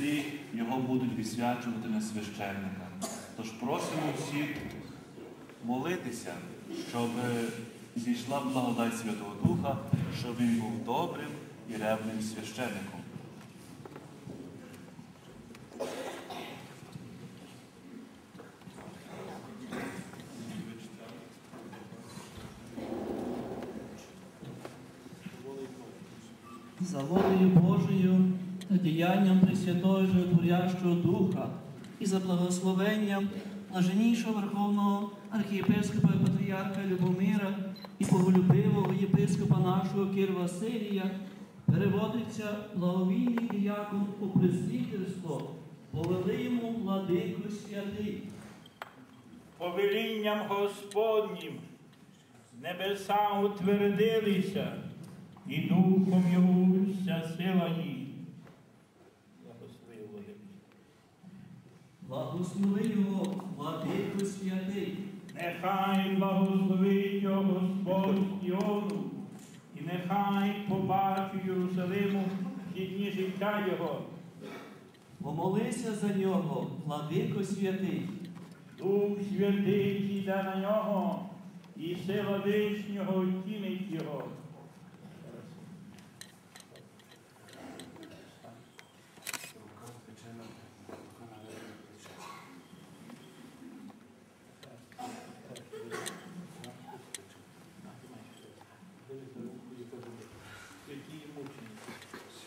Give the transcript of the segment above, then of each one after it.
І його будуть відсвячувати на священника. Тож просимо всіх молитися, щоб зійшла благодать Святого Духа, щоб він був добрим і ревним священником. за волею Божою діянням Пресвятого Животворящого Духа і за благословенням блаженнішого Верховного архієпископа і патріарха Любомира і боголюбивого єпископа нашого Кир Василія переводиться благовійний діякон у пресвітерство, повели йому владику святий. повелінням Господнім небеса утвердилися, і духом його вся сила їх. Благослови Володимир. Благослови його, владику святий. Нехай благословить його Господь Іону, і нехай побачить Єрусалиму ті дні життя Його. Помолися за нього, владико святий. Дух Святий зійде на нього, і сила вишнього втінить його.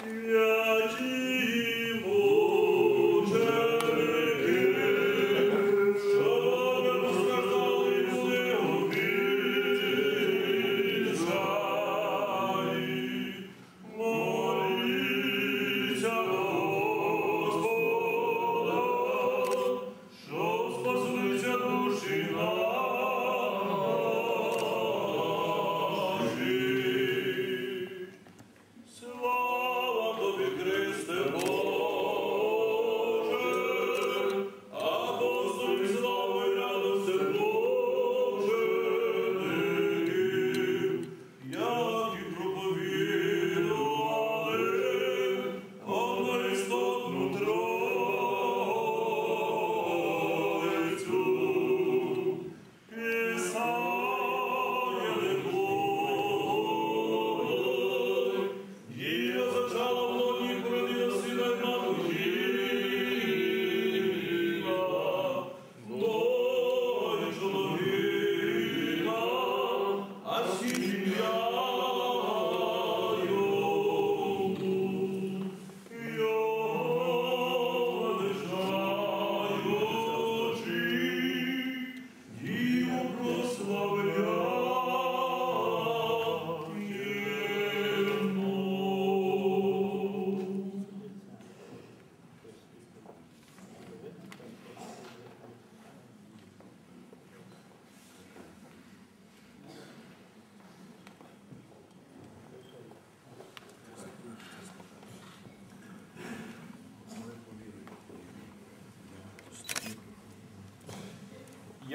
Святі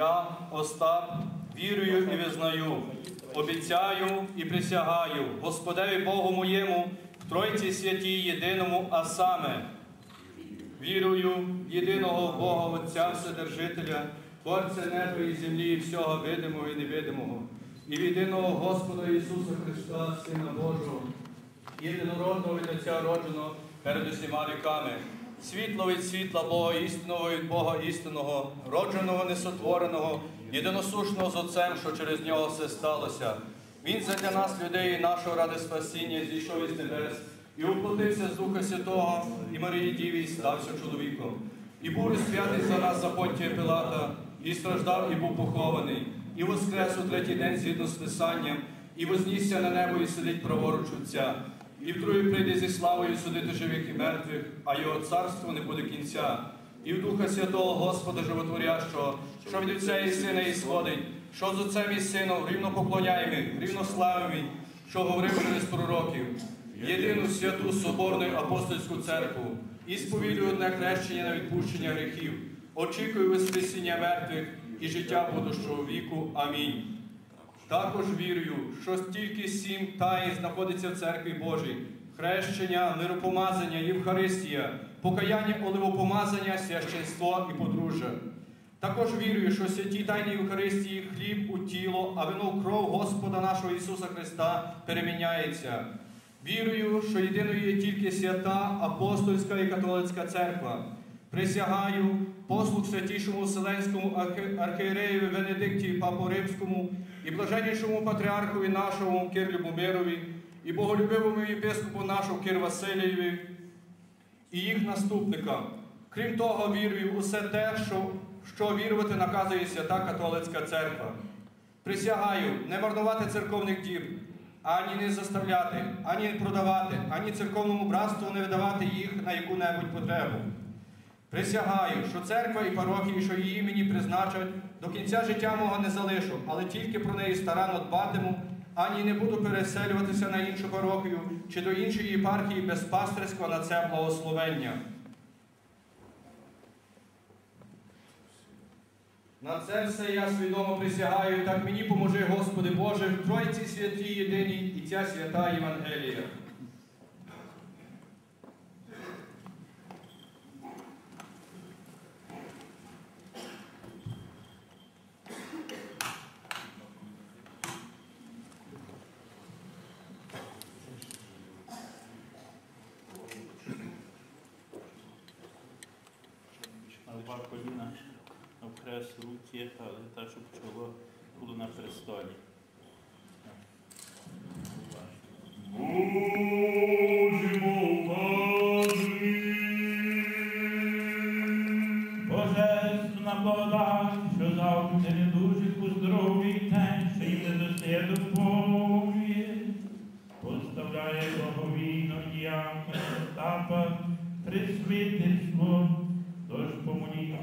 Я, Остап, вірую і визнаю, обіцяю і присягаю Господеві Богу моєму, в Тройці святій єдиному, а саме вірую в єдиного Бога Отця Вседержителя, Творця неба і землі, і всього видимого і невидимого, і в єдиного Господа Ісуса Христа, Сина Божого, єдинородного від Отця родженого перед усіма віками, світло від світла Бога істинного від Бога істинного, родженого несотвореного, єдиносушного з Отцем, що через нього все сталося. Він задля нас, людей, і нашого ради спасіння, зійшов із небес і уплотився з Духа Святого, і Марії Діві, і стався чоловіком. І був розп'ятий за нас за Понтія Пилата, і страждав, і був похований, і воскрес у третій день згідно з Писанням, і вознісся на небо, і сидить праворуч Отця. І вдруге прийде зі славою судити живих і мертвих, а його царство не буде кінця. І в Духа Святого Господа Животворящого, що від Отця і Сина і сходить, що з Отцем і Сином рівно поклоняємо, рівно славимо, що говорив через пророків, єдину святу Соборну апостольську церкву, і сповідую одне хрещення на відпущення гріхів, очікую Воскресіння мертвих і життя будущого віку. Амінь. Також вірую, що стільки сім таїн знаходиться в церкві Божій, хрещення, миропомазання, Євхаристія, покаяння оливопомазання, священство і подружжя. Також вірую, що святі тайні Євхаристії хліб у тіло, а вино в кров Господа нашого Ісуса Христа переміняється. Вірую, що єдиною є тільки свята апостольська і католицька церква. Присягаю послуг святішому Вселенському архієреєві Венедиктії Папу Римському і блаженнішому патріархові нашому Кир Любомирові, і боголюбивому єпископу нашому Кир Васильєві, і їх наступникам. Крім того, вірую в усе те, що, що вірувати наказує свята католицька церква. Присягаю не марнувати церковних діб, ані не заставляти, ані не продавати, ані церковному братству не видавати їх на яку-небудь потребу. Присягаю, що церква і парохії, що її мені призначать, до кінця життя мого не залишу, але тільки про неї старанно дбатиму, ані не буду переселюватися на іншу парохію чи до іншої єпархії без пастирського на це благословення. На це все я свідомо присягаю, так мені поможи, Господи Боже, в Тройці святій єдиній і ця свята Євангелія. На два коліна, обхрест руки, але та, щоб чоло було на престолі.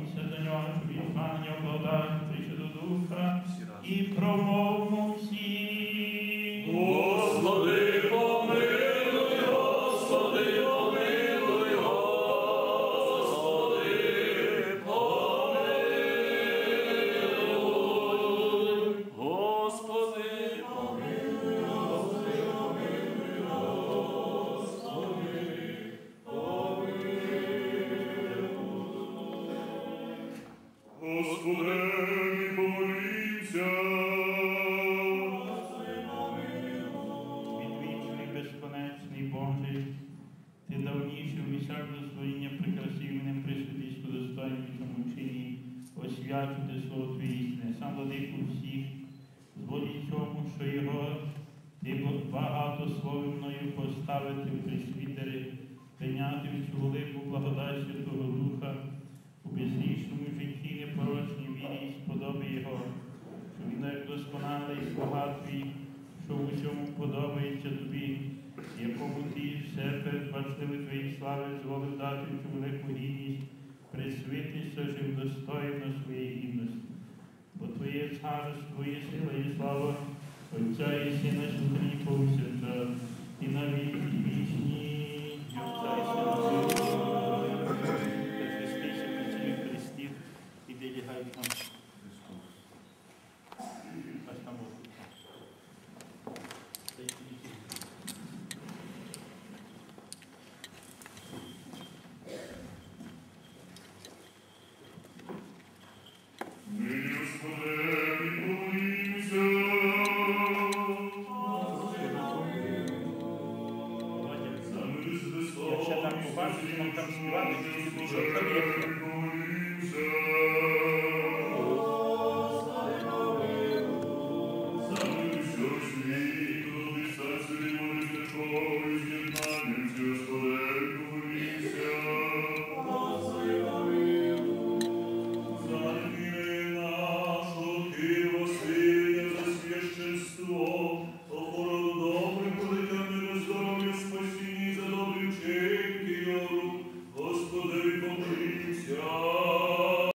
Помолімося до нього, щоб він паня благодать Святого Духа і промовмо слово Твоє істини, сам владику всіх, зволі цьому, що його ти багато словною поставити в присвітери, прийняти в цю велику благодать Святого Духа, у безрічному житті непорочній вірі і сподоби Його, що він як досконалий слуга твій, що в усьому подобається тобі, якому ти все передбачливі твої слави зволив дати цю велику гідність, присвитися жив достойно своєї гідності. Бо Твоє царство є сила і слава Отця і Сина Святої повсякчас, і на віки вічні, і Отця і Сина Христів, і де нам. jak się tam popatrzeć, mam tam śpiewane, gdzieś słyszę, to nie